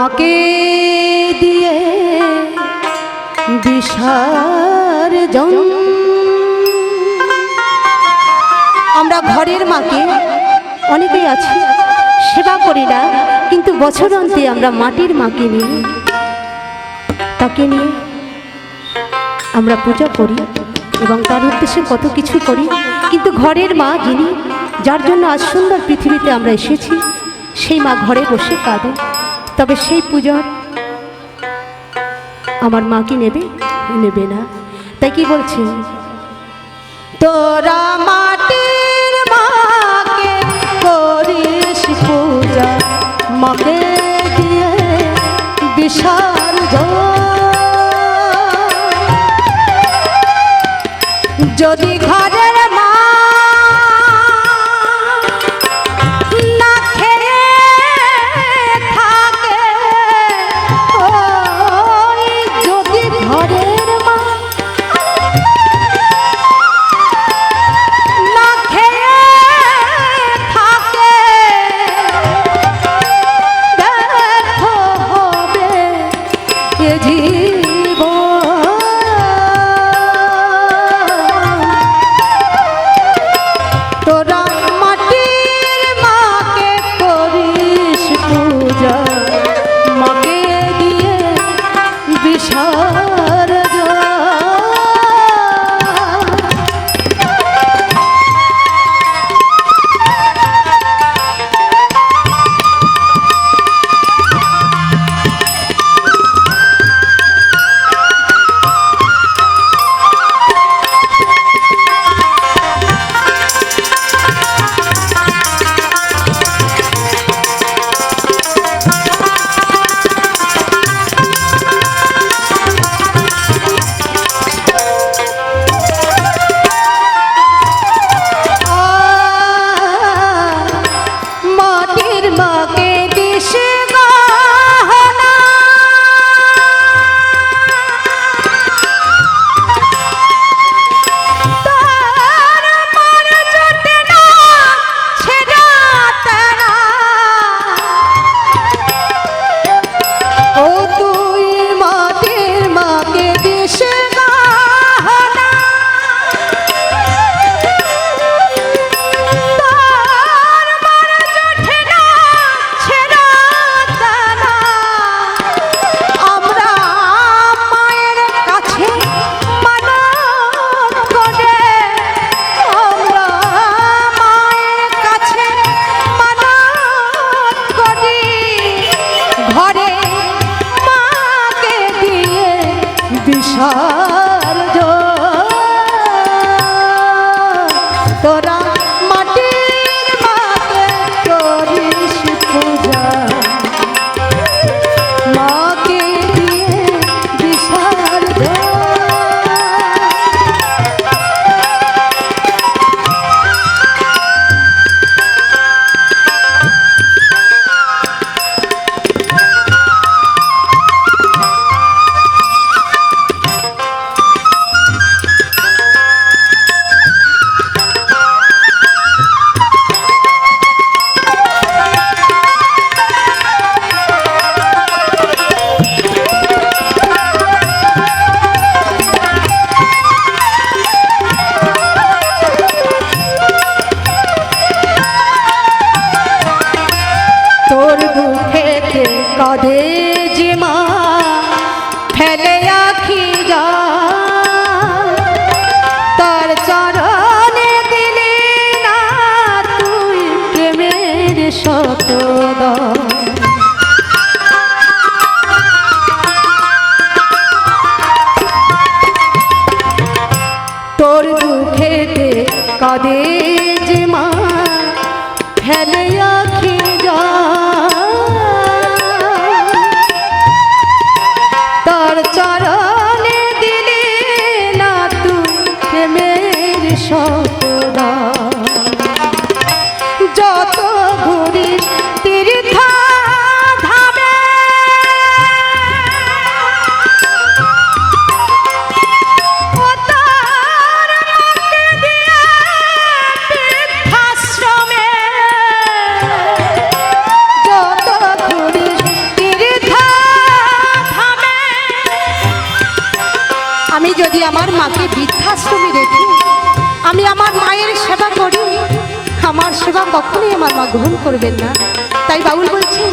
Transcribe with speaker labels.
Speaker 1: মাকে দিয়ে বিসর্জন আমরা ঘরের মাকে, অনেকেই আছি, সেবা করি না, কিন্তু বছর অন্তে আমরা মাটির মাকে নিয়ে, তাকে নিয়ে আমরা পূজা করি এবং তার উদ্দেশ্যে কত কিছু করি। কিন্তু ঘরের মা যিনি, যার জন্য আজ সুন্দর পৃথিবীতে আমরা এসেছি, সেই মা ঘরে বসে কাঁদে। তবে সেই পূজার আমার মা কি নেবে? নেবে না। তাই কি বলছে? তোরা মাটির মাকে করিস পূজা, মাকে দিয়ে বিসর্জন যদি ঘরের जी কাঁদে যে মা ফেলে আখি তার চরণে আমার মাকে বৃদ্ধাশ্রমে রেখে, আমি আমার মায়ের সেবা করি। আমার সেবা কখনোই আমার মা গ্রহণ করবেন না। তাই বাবুল বলছে